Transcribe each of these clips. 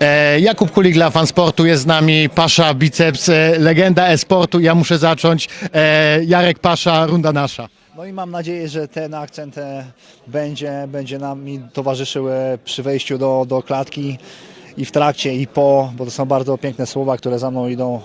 E, Jakub Kulik dla Fansportu jest z nami, Pasza Biceps, e, legenda e-sportu. Ja muszę zacząć. E, Jarek Pasza, runda nasza. No i mam nadzieję, że ten akcent będzie, będzie nam towarzyszył przy wejściu do, do klatki i w trakcie i po, bo to są bardzo piękne słowa, które za mną idą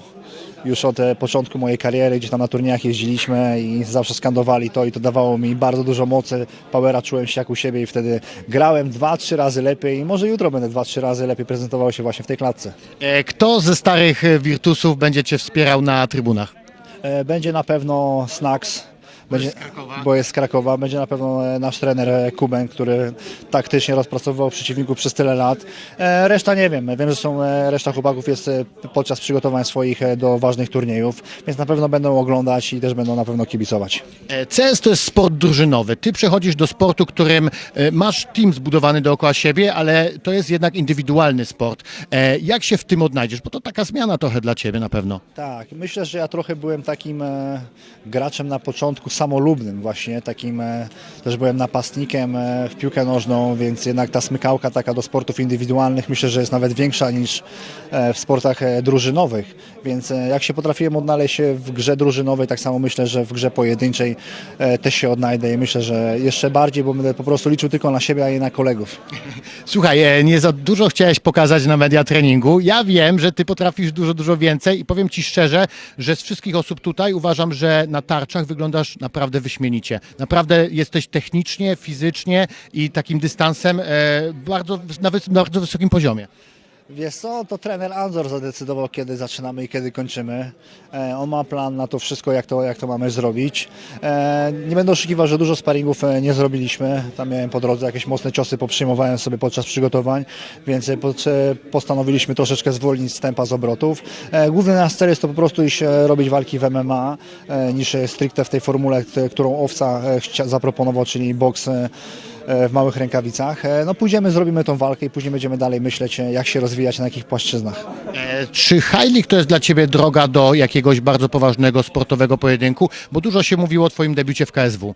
już od e, początku mojej kariery, gdzieś tam na turniejach jeździliśmy i zawsze skandowali to i to dawało mi bardzo dużo mocy, powera czułem się jak u siebie i wtedy grałem dwa, trzy razy lepiej i może jutro będę dwa, trzy razy lepiej prezentował się właśnie w tej klatce. E, Kto ze starych e, Virtusów będzie Cię wspierał na trybunach? E, Będzie na pewno Snacks. Będzie, z Krakowa? bo jest z Krakowa. Będzie na pewno e, nasz trener e, Kuben, który taktycznie rozpracował przeciwników przez tyle lat. E, Reszta nie wiem. Wiem, że są reszta chłopaków jest podczas przygotowań swoich do ważnych turniejów, więc na pewno będą oglądać i też będą na pewno kibicować. CS to jest sport drużynowy. Ty przechodzisz do sportu, którym masz team zbudowany dookoła siebie, ale to jest jednak indywidualny sport. Jak się w tym odnajdziesz? Bo to taka zmiana trochę dla Ciebie na pewno. Tak, myślę, że ja trochę byłem takim graczem na początku samolubnym właśnie, takim e, też byłem napastnikiem e, w piłkę nożną, więc jednak ta smykałka taka do sportów indywidualnych myślę, że jest nawet większa niż e, w sportach drużynowych, więc jak się potrafiłem odnaleźć w grze drużynowej, tak samo myślę, że w grze pojedynczej też się odnajdę i myślę, że jeszcze bardziej, bo będę po prostu liczył tylko na siebie, a nie na kolegów. Słuchaj, nie za dużo chciałeś pokazać na media treningu. Ja wiem, że ty potrafisz dużo, dużo więcej i powiem ci szczerze, że z wszystkich osób tutaj uważam, że na tarczach wyglądasz naprawdę wyśmienicie. Naprawdę jesteś technicznie, fizycznie i takim dystansem e, bardzo, na bardzo wysokim poziomie. Wiesz co, to trener Anzor zadecydował, kiedy zaczynamy i kiedy kończymy. E, on ma plan na to wszystko, jak to, jak to mamy zrobić. E, nie będę oszukiwał, że dużo sparingów e, nie zrobiliśmy. Tam miałem po drodze jakieś mocne ciosy, poprzyjmowałem sobie podczas przygotowań, więc e, e, postanowiliśmy troszeczkę zwolnić z tempa z obrotów. E, główny nasz cel jest to po prostu iść robić walki w MMA, e, niż stricte w tej formule, którą Owca zaproponował, czyli boks w małych rękawicach. E, No pójdziemy, zrobimy tą walkę i później będziemy dalej myśleć, e, jak się rozwijać, na jakich płaszczyznach. E, Czy League to jest dla Ciebie droga do jakiegoś bardzo poważnego sportowego pojedynku? Bo dużo się mówiło o Twoim debiucie w KSW.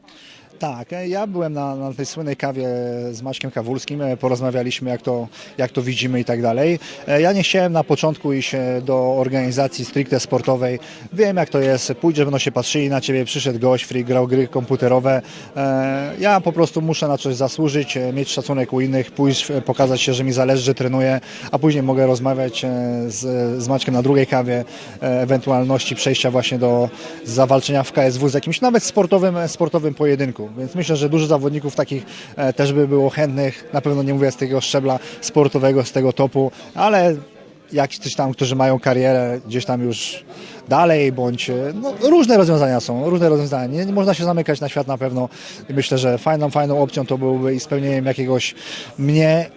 Tak, e, ja byłem na, na tej słynnej kawie z Maćkiem Kawulskim, e, porozmawialiśmy jak to, jak to widzimy i tak dalej. E, Ja nie chciałem na początku iść do organizacji stricte sportowej. Wiem jak to jest, pójdziesz, będą się patrzyli na ciebie, przyszedł gość, free, grał gry komputerowe. Ja po prostu muszę na coś zasłużyć, mieć szacunek u innych, pójść, pokazać się, że mi zależy, że trenuję, a później mogę rozmawiać z, z Maćkiem na drugiej kawie, ewentualności przejścia właśnie do zawalczenia w KSW z jakimś nawet sportowym, sportowym pojedynku. Więc myślę, że dużo zawodników takich e, też by było chętnych. Na pewno nie mówię z tego szczebla sportowego, z tego topu, ale jakiś tam, którzy mają karierę gdzieś tam już dalej, bądź e, no, różne rozwiązania są, różne rozwiązania. Nie, nie można się zamykać na świat na pewno. I myślę, że fajną, fajną opcją to byłby i spełnieniem jakiegoś mnie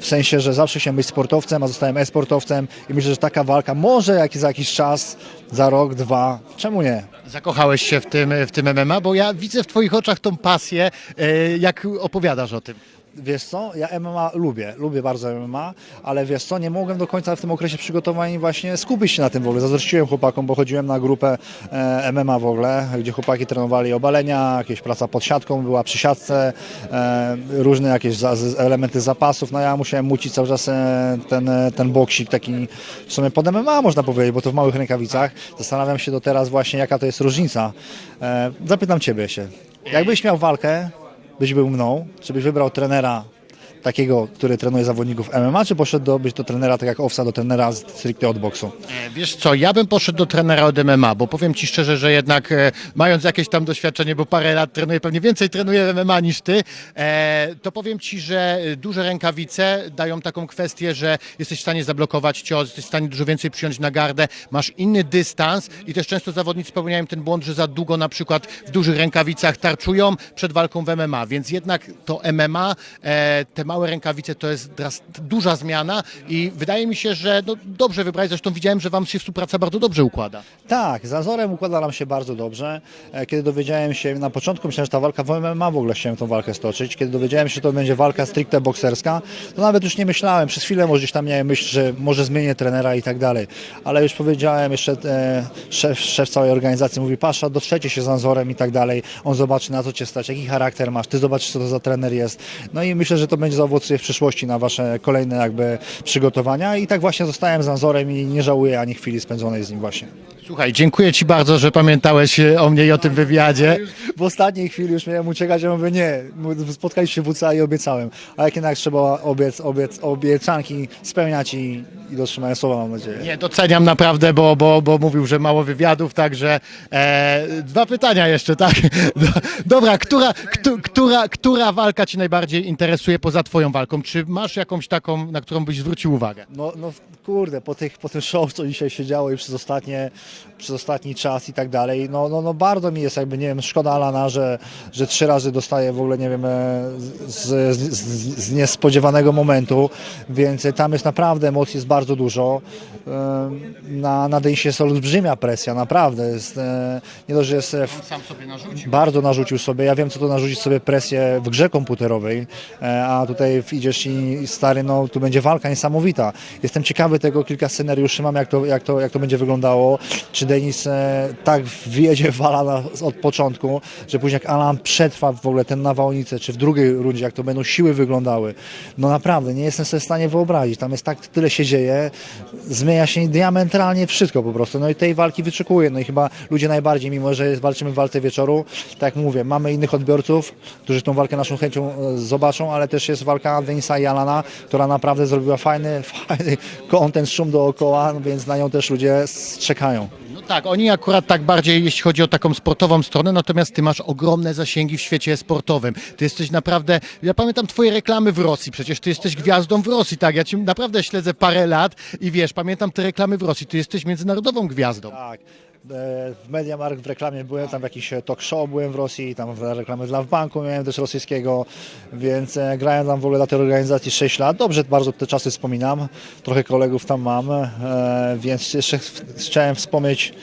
w sensie, że zawsze chciałem być sportowcem, a zostałem e-sportowcem i myślę, że taka walka może jak za jakiś czas, za rok, dwa, czemu nie? Zakochałeś się w tym, w tym MMA, bo ja widzę w Twoich oczach tą pasję, e, jak opowiadasz o tym. Wiesz co, ja MMA lubię, lubię bardzo MMA, ale wiesz co, nie mogłem do końca w tym okresie przygotowań właśnie skupić się na tym w ogóle. Zazdrościłem chłopakom, bo chodziłem na grupę e, MMA w ogóle, gdzie chłopaki trenowali obalenia, jakieś praca pod siatką była przy siatce, e, różne jakieś za, elementy zapasów. No ja musiałem mucić cały czas e, ten, e, ten boksik taki w sumie pod MMA można powiedzieć, bo to w małych rękawicach. Zastanawiam się do teraz właśnie, jaka to jest różnica. E, zapytam Ciebie się, jakbyś miał walkę, byś był mną, czy byś wybrał trenera takiego, który trenuje zawodników MMA, czy poszedłbyś do trenera, tak jak Owsa, do trenera stricte od boksu? E, Wiesz co, ja bym poszedł do trenera od MMA, bo powiem Ci szczerze, że jednak e, mając jakieś tam doświadczenie, bo parę lat trenuję, pewnie więcej trenuję MMA niż Ty, e, to powiem Ci, że e, duże rękawice dają taką kwestię, że jesteś w stanie zablokować cios, jesteś w stanie dużo więcej przyjąć na gardę, masz inny dystans i też często zawodnicy popełniają ten błąd, że za długo na przykład w dużych rękawicach tarczują przed walką w MMA, więc jednak to MMA, e, te małe rękawice to jest duża zmiana i wydaje mi się, że no, dobrze wybrać, zresztą widziałem, że Wam się współpraca bardzo dobrze układa. Tak, z Azorem układa nam się bardzo dobrze. E, Kiedy dowiedziałem się, na początku myślałem, że ta walka w MMA w ogóle chciałem tą walkę stoczyć. Kiedy dowiedziałem się, że to będzie walka stricte bokserska, to nawet już nie myślałem. Przez chwilę może gdzieś tam miałem myśl, że może zmienię trenera i tak dalej. Ale już powiedziałem, jeszcze e, szef, szef całej organizacji mówi, Pasza, dotrzecie się z Azorem i tak dalej. On zobaczy na co cię stać, jaki charakter masz, ty zobaczysz co to za trener jest. No i myślę, że to będzie zaowocuje w przyszłości na wasze kolejne jakby przygotowania i tak właśnie zostałem z Nazorem i nie żałuję ani chwili spędzonej z nim właśnie. Słuchaj, dziękuję Ci bardzo, że pamiętałeś e, o mnie i o tym wywiadzie. W ostatniej chwili już miałem uciekać, ja mówię nie, Mów- spotkaliśmy się w WCA i obiecałem, a jak jednak trzeba obiec, obiec, obiecanki spełniać i, i dotrzymałem słowa mam nadzieję. Nie, doceniam naprawdę, bo, bo, bo mówił, że mało wywiadów, także e, dwa pytania jeszcze, tak? Do- Dobra, która, któ, która, która walka Ci najbardziej interesuje poza Twoją walką? Czy masz jakąś taką, na którą byś zwrócił uwagę? No, no kurde, po, tych, po tym show, co dzisiaj się działo i przez, ostatnie, przez ostatni czas i tak dalej, no, no, no bardzo mi jest jakby, nie wiem, szkoda Alana, że, że trzy razy dostaje w ogóle, nie wiem, e, z, z, z, niespodziewanego momentu, więc tam jest naprawdę emocji jest bardzo dużo. Em, Na, na Denisie jest olbrzymia presja, naprawdę. Jest, e, nie dość, że jest e, w, Sam sobie narzucił. bardzo narzucił sobie. Ja wiem, co to narzucić sobie presję w grze komputerowej, e, a tutaj idziesz i stary, no tu będzie walka niesamowita. Jestem ciekawy tego, kilka scenariuszy mam, jak to, jak to, jak to będzie wyglądało. Czy Denis e, tak wjedzie w Alana od początku, że później jak Alan przetrwa w ogóle ten nawałnicę, czy w drugiej rundzie, jak to będą siły wyglądały. No naprawdę, nie jestem sobie w stanie wyobrazić. Tam jest tak, tyle się dzieje, zmienia się diametralnie wszystko po prostu. No i tej walki wyczekuję. No i chyba ludzie najbardziej, mimo że walczymy w walce wieczoru, tak jak mówię, mamy innych odbiorców, którzy tą walkę naszą chęcią e, zobaczą, ale też jest walka Denisa i Alana, która naprawdę zrobiła fajny, fajny content, szum dookoła, no więc na nią też ludzie czekają. Tak, oni akurat tak bardziej, jeśli chodzi o taką sportową stronę, natomiast ty masz ogromne zasięgi w świecie sportowym. Ty jesteś naprawdę, ja pamiętam twoje reklamy w Rosji, przecież ty jesteś gwiazdą w Rosji, tak? Ja cię naprawdę śledzę parę lat i wiesz, pamiętam te reklamy w Rosji, ty jesteś międzynarodową gwiazdą. Tak. E, W Mediamarkt w reklamie byłem, tam w jakiś e, talk show byłem w Rosji, tam w reklamy dla banku miałem też rosyjskiego, więc e, grałem tam w ogóle dla tej organizacji 6 lat. Dobrze bardzo te czasy wspominam, trochę kolegów tam mam, więc jeszcze ch- chciałem wspomnieć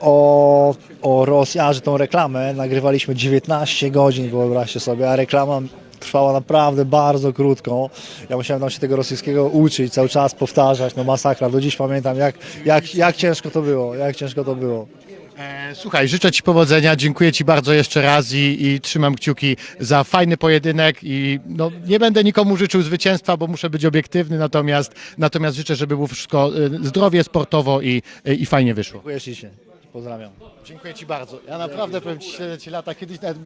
o, o Rosji, a że tą reklamę nagrywaliśmy 19 godzin, wyobraźcie sobie, a reklama trwała naprawdę bardzo krótko. Ja musiałem tam się tego rosyjskiego uczyć, cały czas powtarzać, no masakra. Do dziś pamiętam, jak, jak, jak ciężko to było, jak ciężko to było. E, słuchaj, życzę ci powodzenia, dziękuję ci bardzo jeszcze raz i, i trzymam kciuki za fajny pojedynek i no, nie będę nikomu życzył zwycięstwa, bo muszę być obiektywny, natomiast, natomiast życzę, żeby było wszystko e, zdrowie sportowo i, i fajnie wyszło. Dziękuję ślicznie. Pozdrawiam. Dziękuję Ci bardzo. Ja naprawdę powiem Ci, śledzę Cię lata. Kiedyś nawet